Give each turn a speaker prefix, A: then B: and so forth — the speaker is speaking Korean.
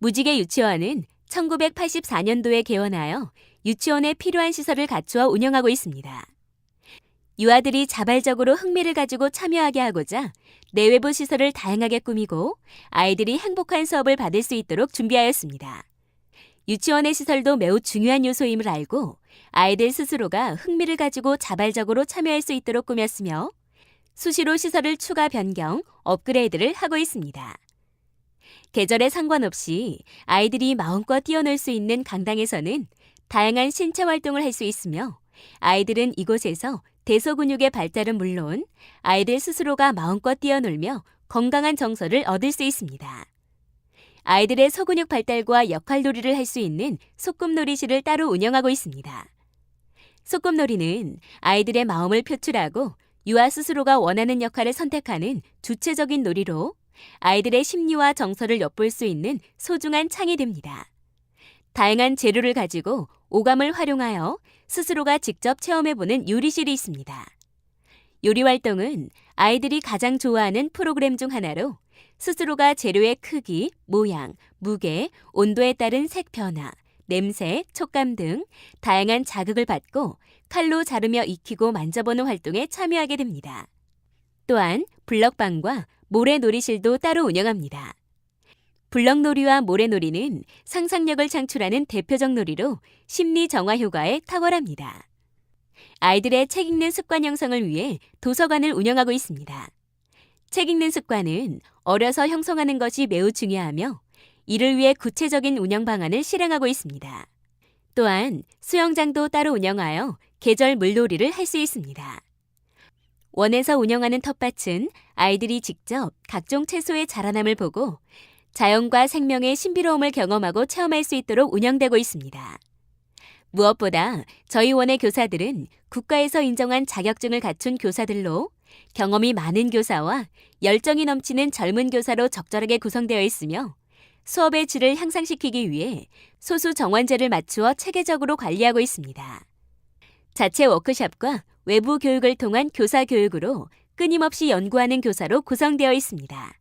A: 무지개 유치원은 1984년도에 개원하여 유치원에 필요한 시설을 갖추어 운영하고 있습니다. 유아들이 자발적으로 흥미를 가지고 참여하게 하고자 내외부 시설을 다양하게 꾸미고 아이들이 행복한 수업을 받을 수 있도록 준비하였습니다. 유치원의 시설도 매우 중요한 요소임을 알고 아이들 스스로가 흥미를 가지고 자발적으로 참여할 수 있도록 꾸몄으며 수시로 시설을 추가 변경, 업그레이드를 하고 있습니다. 계절에 상관없이 아이들이 마음껏 뛰어놀 수 있는 강당에서는 다양한 신체 활동을 할 수 있으며 아이들은 이곳에서 대소 근육의 발달은 물론 아이들 스스로가 마음껏 뛰어놀며 건강한 정서를 얻을 수 있습니다. 아이들의 소근육 발달과 역할놀이를 할 수 있는 소꿉놀이실을 따로 운영하고 있습니다. 소꿉놀이는 아이들의 마음을 표출하고 유아 스스로가 원하는 역할을 선택하는 주체적인 놀이로 아이들의 심리와 정서를 엿볼 수 있는 소중한 창이 됩니다. 다양한 재료를 가지고 오감을 활용하여 스스로가 직접 체험해보는 요리실이 있습니다. 요리 활동은 아이들이 가장 좋아하는 프로그램 중 하나로 스스로가 재료의 크기, 모양, 무게, 온도에 따른 색 변화, 냄새, 촉감 등 다양한 자극을 받고 칼로 자르며 익히고 만져보는 활동에 참여하게 됩니다. 또한 블럭방과 모래놀이실도 따로 운영합니다. 블럭놀이와 모래놀이는 상상력을 창출하는 대표적 놀이로 심리 정화 효과에 탁월합니다. 아이들의 책 읽는 습관 형성을 위해 도서관을 운영하고 있습니다. 책 읽는 습관은 어려서 형성하는 것이 매우 중요하며 이를 위해 구체적인 운영 방안을 실행하고 있습니다. 또한 수영장도 따로 운영하여 계절 물놀이를 할 수 있습니다. 원에서 운영하는 텃밭은 아이들이 직접 각종 채소의 자라남을 보고 자연과 생명의 신비로움을 경험하고 체험할 수 있도록 운영되고 있습니다. 무엇보다 저희 원의 교사들은 국가에서 인정한 자격증을 갖춘 교사들로 경험이 많은 교사와 열정이 넘치는 젊은 교사로 적절하게 구성되어 있으며 수업의 질을 향상시키기 위해 소수 정원제를 맞추어 체계적으로 관리하고 있습니다. 자체 워크숍과 외부 교육을 통한 교사 교육으로 끊임없이 연구하는 교사로 구성되어 있습니다.